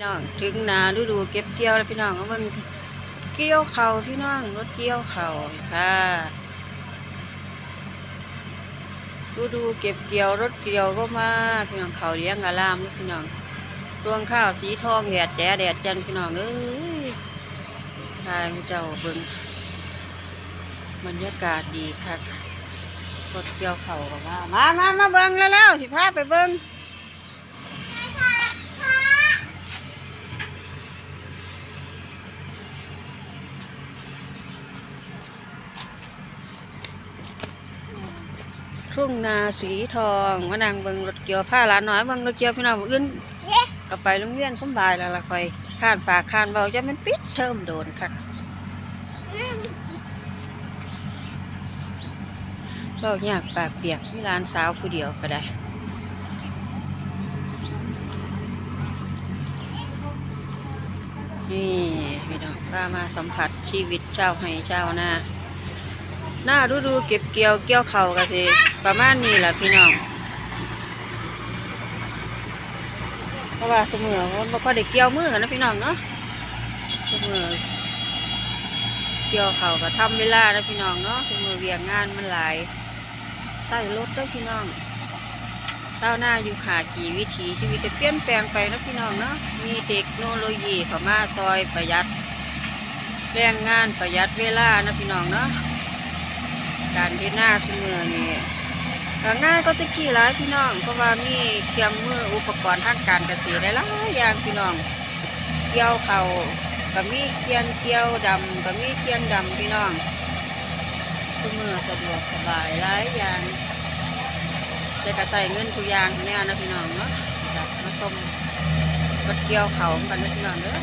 พี่น้องถึงนาฤดูเก็บเกี่ยวแล้วพี่น้องเอาเบิ่งเกี่ยวเขาพี่น้องรถเกี่ยวเขาค่ะฤดูเก็บเกี่ยวรถเกี่ยวก็มาพี่น้องเขาเลี้ยงอารามพี่น้องรวงข้าวสีทองแดดแจ๋แดดจันพี่น้องเอ้ยทายเจ้าเบิ่งบรรยากาศดีค่ะรถเกี่ยวเขาก็มามามามาเบิ่งแล้วแล้วสิพาไปเบิ่ง ทุ่งนาสีทองมานางเบิงรถเกี่ยวผ้าหลานน้อยเบิงรถเกี่ยวพี่น้องมื้ออื่นก็ไปโรงเรียนสำบายแล้วล่ะคอยข้านปากข้านเบาจะมันปิดเทอมโดนคักเบายากปากเปียกมีหลานสาวผู้เดียวก็ได้นี่พี่น้องก็มาสัมผัสชีวิตเจ้าให้เจ้าหน้า หน้าดูดูเก็บเกี่ยวเกี่ยวเข่ากันสิประมาณนี้แหละพี่น้องเพราะว่าเสมอมันบ่ค่อยได้เกี่ยวมือกันนะพี่น้องเนาะเสมอเกี่ยวเข่าก็ทำเวลานะพี่น้องเนาะเสมอเวียงงานมันหลายใส่รถด้วยพี่น้องเต้าหน้าอยู่ขากี่วิถีชีวิตก็เปลี่ยนแปลงไปนะพี่น้องเนาะมีเทคโนโลยีเข้ามาซอยประหยัดแรงงานประหยัดเวลานะพี่น้องเนาะ การเฮ็ดหน้าเสมอนี่ก็ง่ายก็ตะกี้หลายพี่น้องเพราะว่ามีเครื่องมืออุปกรณ์ทางการเกษตรหลายอย่างพี่น้อง เกี่ยวเขาวก็มีเกียนเกี่ยวดำก็มีเกียนดำพี่น้องเสมอสะดวกสบายหลายอย่างแต่ก็ใส่เงินทุกอย่างแน่นะพี่น้องเนาะจับมาชมรถเกี่ยวเขากันนะพี่น้องเด้อ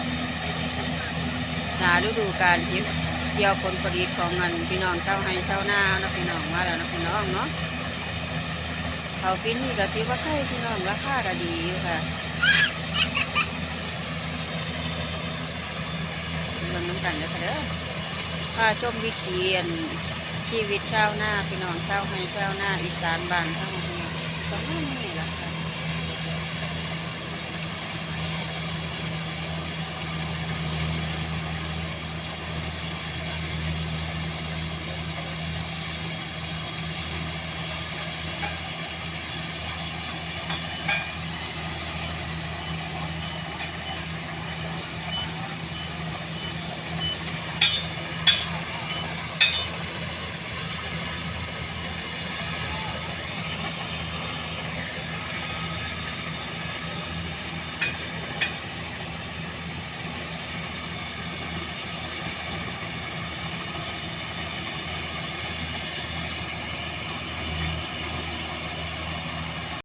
หนาฤดูการเก็บ เกี่ยวผลผลิตของเงินพี่น้องชาวไร่ชาวนานะพี่น้องมาแล้วนะพี่น้องเนาะเขาปีนี้ก็ถือว่าใช่พี่น้องราคาก็ดีอยู่ค่ะเบิ่งน้ำกันเด้อค่ะเด้อพาชมวิถีอันชีวิตชาวนาพี่น้องชาวไร่ชาวนาอีสานบ้านเฮาเนี่ยประมาณนี้